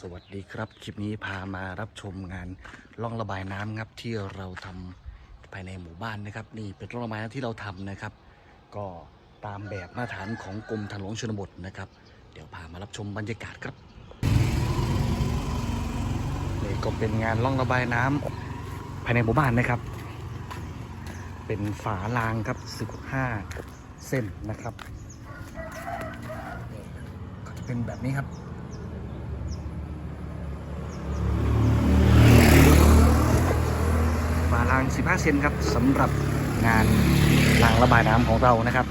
สวัสดีครับ คลิปนี้พามารับชมงานล่องระบายน้ำครับที่เราทำภายในหมู่บ้านนะครับ นี่เป็นร่องระบายน้ำที่เราทำนะครับ ก็ตามแบบมาตรฐานของกรมทางหลวงชนบทนะครับ เดี๋ยวพามารับชมบรรยากาศครับนี่ก็เป็นงานล่องระบายน้ำภายในหมู่บ้านนะครับ เป็นฝารางครับ 15 เส้นนะครับ ก็จะเป็นแบบนี้ครับ ฝาราง15เซนครับสำหรับงานรางระบายน้ำของเรานะครับ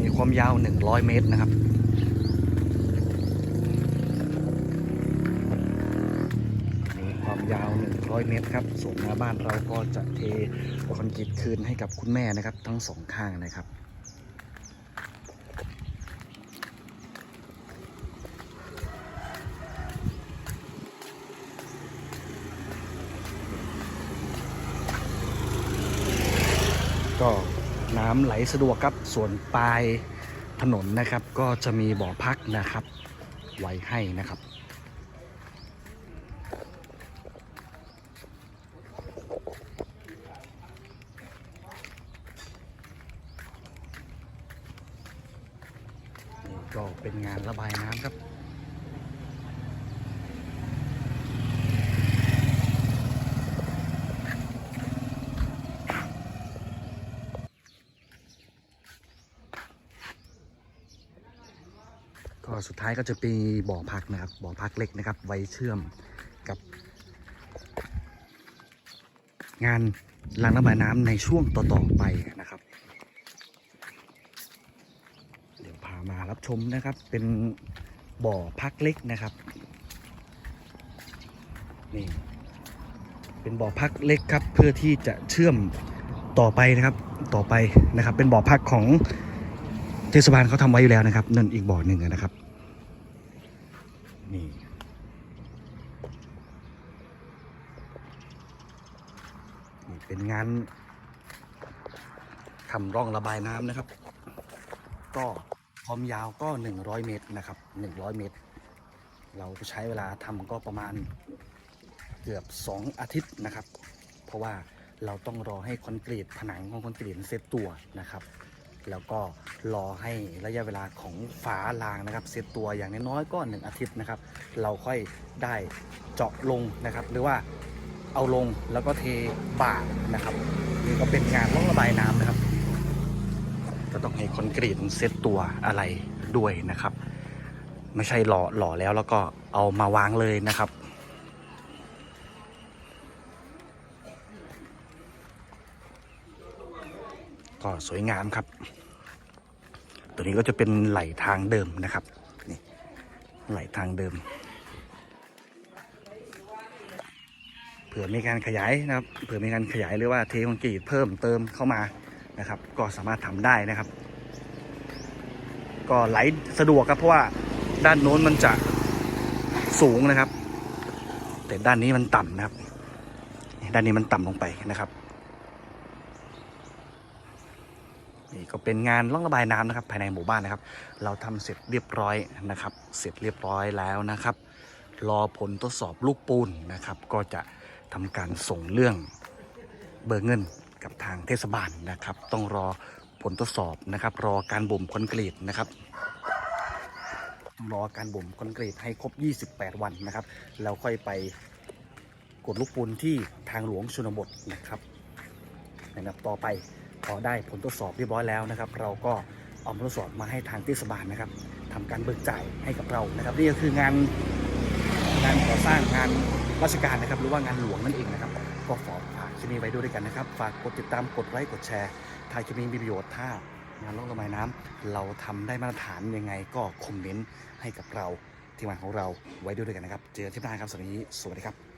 มีความยาว 100 เมตรนะครับมีความยาว 100 เมตรครับส่วนหน้าบ้านเราก็จะเทคอนกรีตคืนให้กับคุณแม่นะครับ ทั้งสองข้างนะครับ ก็น้ำไหลสะดวกครับส่วนปลายถนนนะครับ ก็จะมีบ่อพักนะครับ ไว้ให้นะครับนี่ก็เป็นงานระบายน้ำครับ ก็สุดท้ายก็จะมีบ่อพักนะครับ บ่อพักเล็กนะครับ ไว้เชื่อมกับ งานรางระบายน้ำในช่วงต่อๆไปนะครับ เดี๋ยวพามารับชมนะครับ เป็นบ่อพักเล็กนะครับนี่เป็นบ่อพักเล็กครับ เพื่อที่จะเชื่อมต่อไปนะครับ ต่อไปนะครับ เป็นบ่อพักของ เทศบาลเขาทำไว้อยู่แล้วนะครับนั่นอีกบ่อหนึ่งนะครับนี่นี่เป็นงานทำร่องระบายน้ำนะครับ ก็ความยาวก็ 100 เมตรนะครับ 100 เมตร เราใช้เวลาทำก็ประมาณเกือบ 2 อาทิตย์นะครับ เพราะว่าเราต้องรอให้คอนกรีตผนังของคอนกรีตเซตตัวนะครับ แล้วก็รอให้ระยะเวลาของฝารางนะครับเซตตัวอย่างน้อยๆก็1อาทิตย์นะครับ เราค่อยได้เจาะลงนะครับ หรือว่าเอาลงแล้วก็เทบาทนะครับนี่ก็เป็นงานร่องระบายน้ำนะครับ ก็ต้องให้คอนกรีตเซตตัวอะไรด้วยนะครับ ไม่ใช่หล่อหล่อแล้วแล้วก็เอามาวางเลยนะครับ ก็สวยงามครับ ตัวนี้ก็จะเป็นไหลทางเดิมนะครับนี่ไหลทางเดิม เผื่อมีการขยายนะครับเผื่อมีการขยายหรือว่าเทคอนกรีตเพิ่มเติมเข้ามานะครับ ก็สามารถทำได้นะครับ ก็ไหลสะดวกครับเพราะว่าด้านโน้นมันจะสูงนะครับ แต่ด้านนี้มันต่ำนะครับ ด้านนี้มันต่ำลงไปนะครับ นี่ก็เป็นงานล่องระบายน้ำนะครับ ภายในหมู่บ้านนะครับ เราทำเสร็จเรียบร้อยนะครับ เสร็จเรียบร้อยแล้วนะครับ รอผลทดสอบลูกปูนนะครับ ก็จะทำการส่งเรื่องเบิกเงินกับทางเทศบาลนะครับ ต้องรอผลทดสอบนะครับ รอการบ่มคอนกรีตนะครับต้องรอการบ่มคอนกรีตให้ครบ 28 วันนะครับแล้วค่อยไปกดลูกปูนที่ทางหลวงชนบทนะครับนะครับต่อไป พอได้ผลทดสอบเรียบร้อยแล้วนะครับ เราก็เอาผลทดสอบมาให้ทางเทศบาลนะครับทำการเบิกจ่ายให้กับเรานะครับ นี่ก็คืองานงานก่อสร้างงานราชการนะครับ หรือว่างานหลวงนั่นเองนะครับก็ฝากฝากคลิปนี้ไว้ด้วยกันนะครับ ฝากกดติดตามกดไลค์กดแชร์ถ้าคลิปนี้มีประโยชน์ถ้างานล่องระบายน้ำเราทำได้มาตรฐานยังไงก็คอมเมนต์ให้กับเราทีมงานของเราไว้ด้วยกันนะครับ เจอที่หน้าครับสวัสดีสวัสดีครับ